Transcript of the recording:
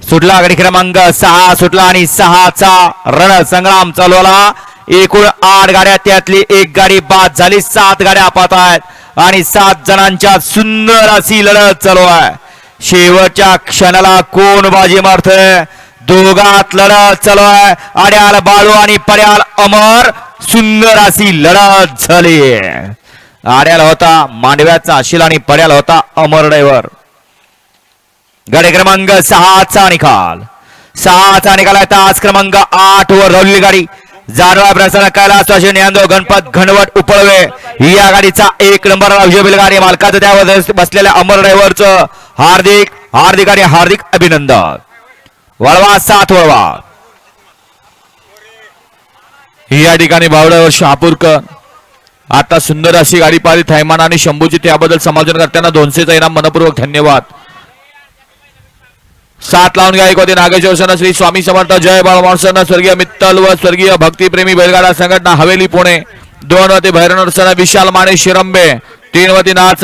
सुटला गाडी क्रमांक सहा सुटला आणि सहाचा रण संग्राम चालवला. एकूण आठ गाड्या त्यातली एक गाडी बाद झाली. सात गाड्या पाहत आहेत आणि सात जणांच्या सुंदर अशी लढत चालू आहे. शेवटच्या क्षणाला कोण बाजी मारतोय? दोघात लढत चालू आहे. आड्याल बाळू आणि पड्याल अमर सुंदर अशी लढत झाली. आड्याला होता मांडव्याचा अशिल आणि पड्याला होता अमर ड्रायव्हर. गाडी क्रमांक सहाचा निकाल. सहाचा निकाल आहे. तास क्रमांक आठ वर रवली गाडी. जाणवा प्रसार कैलास वाशी गणपत घनवट उपळवे या गाडीचा एक नंबर विजयबिल गाडी मालकाचं त्यावर बसलेल्या अमर ड्रायव्हरचं हार्दिक हार्दिक आणि हार्दिक अभिनंदन. वळवा सात वळवा. या ठिकाणी बावड्यावर शहापूरकर. आता सुंदर अशी गाडी पाहिली. थैमान आणि शंभूची त्याबद्दल समालोचन करताना दोनशेचा इनाम मनपूर्वक धन्यवाद. सात लावून घ्या. एक होते नागेश्वर सन श्री स्वामी समर्थ जय बाळ बाळमाणसन स्वर्गीय मित्तल व स्वर्गीय भक्तीप्रेमी बैलगाडा संघटना हवेली पुणे. दोन वती भैरवनाथ सन विशाल माने शिरंबे. तीन वती नाथ